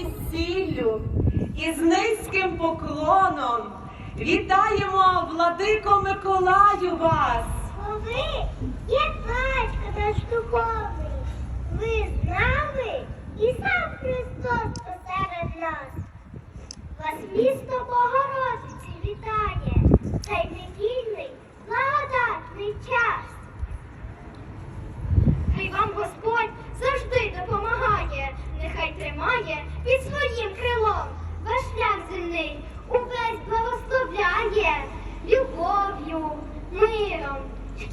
із сіллю і з низьким поклоном вітаємо, владико Миколаю вас! Ви є батько наш духовний. Ви з нами і сам Христос посеред нас. Вас місто Богородиці вітає, цей недільний благодатний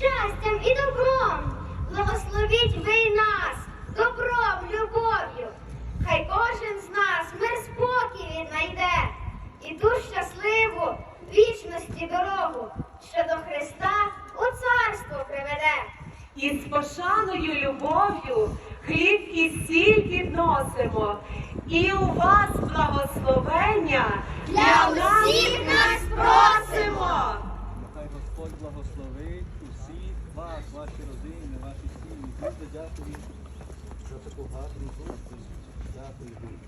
щастям і добром. Благословіть ви й нас добром, любов'ю. Хай кожен з нас мир спокій віднайде і ту щасливу вічності дорогу, що до Христа у царство приведе. І з пошаною любов'ю хліб і сіль підносимо, і у вас благословення Для усіх нас просимо. Нехай Господь благословить ваші родини, ваші сім'ї. Дуже дякую за таку гарну зустріч. Дякую дуже.